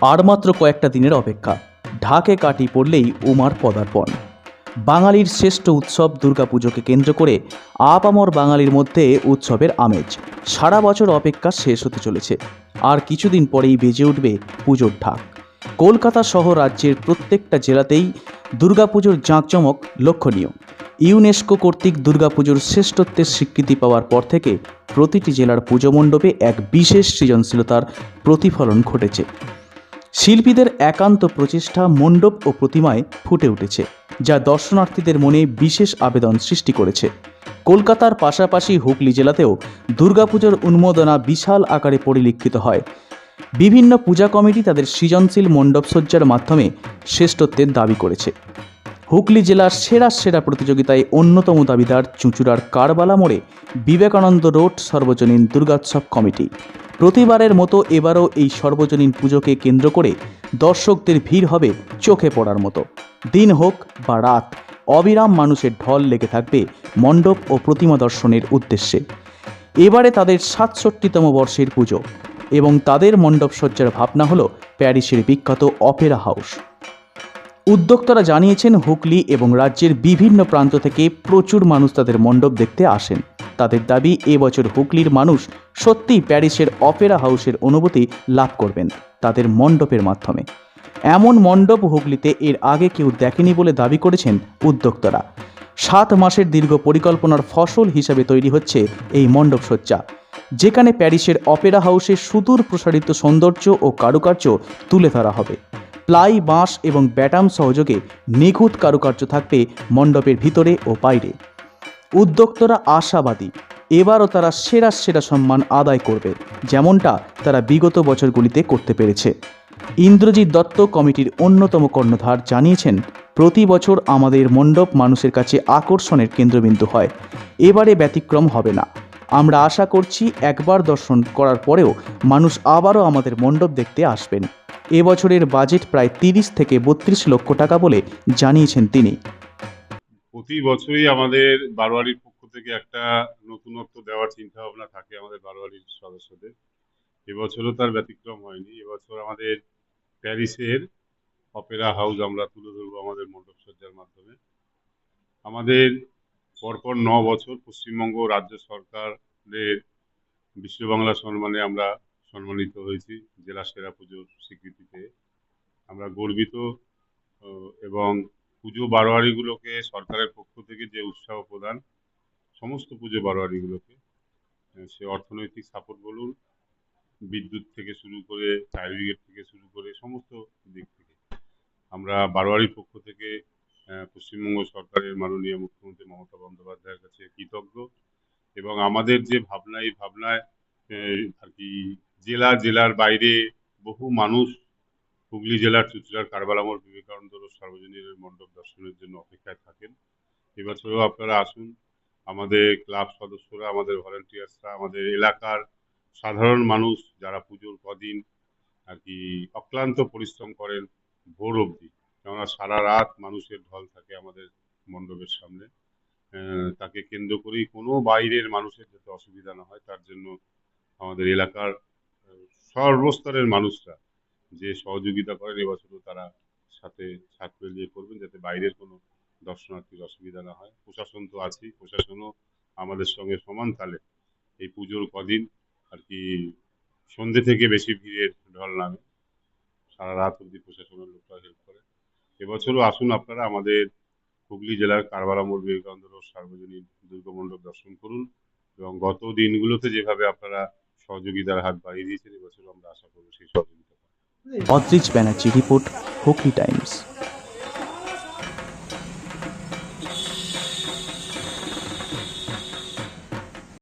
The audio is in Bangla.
আর মাত্র কয়েকটা দিনের অপেক্ষা। ঢাকে কাটি পড়লেই উমার পদার্পণ। বাঙালির শ্রেষ্ঠ উৎসব দুর্গাপুজোকে কেন্দ্র করে আপামর বাঙালির মধ্যে উৎসবের আমেজ। সারা বছর অপেক্ষা শেষ হতে চলেছে। আর কিছুদিন পরেই বেজে উঠবে পুজোর ঢাক। কলকাতা সহ রাজ্যের প্রত্যেকটা জেলাতেই দুর্গাপুজোর জাঁকজমক লক্ষণীয়। ইউনেস্কো কর্তৃক দুর্গাপুজোর শ্রেষ্ঠত্বের স্বীকৃতি পাওয়ার পর থেকে প্রতিটি জেলার পুজো মণ্ডপে এক বিশেষ সৃজনশীলতার প্রতিফলন ঘটেছে। শিল্পীদের একান্ত প্রচেষ্টা, মণ্ডপ ও প্রতিমায় ফুটে উঠেছে, যা দর্শনার্থীদের মনে বিশেষ আবেদন সৃষ্টি করেছে। কলকাতার পাশাপাশি হুগলি জেলাতেও দুর্গাপুজোর উন্মোদনা বিশাল আকারে পরিলক্ষিত হয়। বিভিন্ন পূজা কমিটি তাদের সৃজনশীল মণ্ডপসজ্জার মাধ্যমে শ্রেষ্ঠত্বের দাবি করেছে। হুগলি জেলার সেরা সেরা প্রতিযোগিতায় অন্যতম দাবিদার চুঁচুড়ার কারবালা মোড়ে বিবেকানন্দ রোড সর্বজনীন দুর্গোৎসব কমিটি। প্রতিবারের মতো এবারও এই সর্বজনীন পুজোকে কেন্দ্র করে দর্শকদের ভিড় হবে চোখে পড়ার মতো। দিন হোক বা রাত, অবিরাম মানুষের ঢল লেগে থাকবে মণ্ডপ ও প্রতিমা দর্শনের উদ্দেশ্যে। এবারে তাদের সাতষট্টিতম বর্ষের পুজো এবং তাদের মণ্ডপ সজ্জার ভাবনা হলো প্যারিসের বিখ্যাত অপেরা হাউস। উদ্যোক্তারা জানিয়েছেন, হুগলি এবং রাজ্যের বিভিন্ন প্রান্ত থেকে প্রচুর মানুষ তাদের মণ্ডপ দেখতে আসেন। তাদের দাবি, এবছর হুগলির মানুষ সত্যিই প্যারিসের অপেরা হাউসের অনুভূতি লাভ করবেন তাদের মণ্ডপের মাধ্যমে। এমন মণ্ডপ হুগলিতে এর আগে কেউ দেখেনি বলে দাবি করেছেন উদ্যোক্তারা। সাত মাসের দীর্ঘ পরিকল্পনার ফসল হিসাবে তৈরি হচ্ছে এই মণ্ডপ সজ্জা, যেখানে প্যারিসের অপেরা হাউসের সুদূর প্রসারিত সৌন্দর্য ও কারুকার্য তুলে ধরা হবে। প্লাই, বাঁশ এবং ব্যাটাম সহযোগে নিখুঁত কারুকার্য থাকবে মণ্ডপের ভিতরে ও বাইরে। উদ্যোক্তরা আশাবাদী। এবারও তারা সেরা সেরা সম্মান আদায় করবে, যেমনটা তারা বিগত বছরগুলিতে করতে পেরেছে। ইন্দ্রজিৎ দত্ত কমিটির অন্যতম কর্ণধার জানিয়েছেন, প্রতি বছর আমাদের মণ্ডপ মানুষের কাছে আকর্ষণের কেন্দ্রবিন্দু হয়। এবারে ব্যতিক্রম হবে না। আমরা আশা করছি একবার দর্শন করার পরেও মানুষ আবারও আমাদের মণ্ডপ দেখতে আসবেন। এবছরের বাজেট প্রায় তিরিশ থেকে বত্রিশ লক্ষ টাকা বলে জানিয়েছেন তিনি। প্রতি বছরই আমাদের বারোয়ারির পক্ষ থেকে একটা নতুনত্ব দেওয়ার চিন্তা ভাবনা থাকে আমাদের বারোয়ারির সদস্যদের। এবছরও তার ব্যতিক্রম হয়নি। এবছর আমাদের প্যারিসের অপেরা হাউস আমরা তুলে ধরবো আমাদের মণ্ডপ সজ্জার মাধ্যমে। আমাদের পরপর ন বছর পশ্চিমবঙ্গ রাজ্য সরকারের বিশ্ব বাংলা সম্মানে আমরা সম্মানিত হয়েছি জেলা সেরা পুজোর স্বীকৃতিতে। আমরা গর্বিত এবং পুজো বারোয়ারিগুলোকে সরকারের পক্ষ থেকে যে উৎসাহ প্রদান, সমস্ত পুজো বারোয়ারিগুলোকে সে অর্থনৈতিক সাপোর্ট বলুন, বিদ্যুৎ থেকে শুরু করে ফায়ার ব্রিগেড থেকে শুরু করে, সমস্ত দিক থেকে। আমরা বারোয়ারির পক্ষ থেকে পশ্চিমবঙ্গ সরকারের মাননীয় মুখ্যমন্ত্রী মমতা বন্দ্যোপাধ্যায়ের কাছে কৃতজ্ঞ এবং আমাদের যে ভাবনা, এই ভাবনায় আর কি জেলা, জেলার বাইরে বহু মানুষ হুগলি জেলার চুচড়ার কারবালামোড় বিবেকানন্দ রোড সার্বজনীন মণ্ডপ দর্শনের জন্য অপেক্ষায় থাকেন। এবছরও আপনারা আসুন। আমাদের ক্লাব সদস্যরা, আমাদের ভলেন্টিয়ার্সরা, আমাদের এলাকার সাধারণ মানুষ যারা পুজোর কদিন আর কি অক্লান্ত পরিশ্রম করেন ভোর অবধি। কেননা সারা রাত মানুষের ঢল থাকে আমাদের মণ্ডপের সামনে। তাকে কেন্দ্র করেই কোনো বাইরের মানুষের যাতে অসুবিধা না হয়, তার জন্য আমাদের এলাকার সর্বস্তরের মানুষরা যে সহযোগিতা করেন এবছরও তারা সাথে সাথ মিলিয়ে করবেন যাতে বাইরের কোনো দর্শনার্থীর অসুবিধা না হয় প্রশাসন তো আছেই, প্রশাসনও আমাদের সঙ্গে সমান তালে এই পুজোর কদিন আর কি সন্ধ্যে থেকে বেশি ভিড়ের ঢল নামে সারা রাত অবধি প্রশাসনের লোকরা হেল্প করে এবছরও আসুন আপনারা আমাদের হুগলি জেলার কারবালা মোড় বিবেকানন্দ রোড সার্বজনীন দুর্গমণ্ডপ দর্শন করুন এবং গত দিনগুলোতে যেভাবে আপনারা সহযোগিতার হাত বাড়িয়ে দিয়েছেন এবছর আমরা আশা করব সেই সহযোগিতা। Adrij Banerjee report Hooghly times.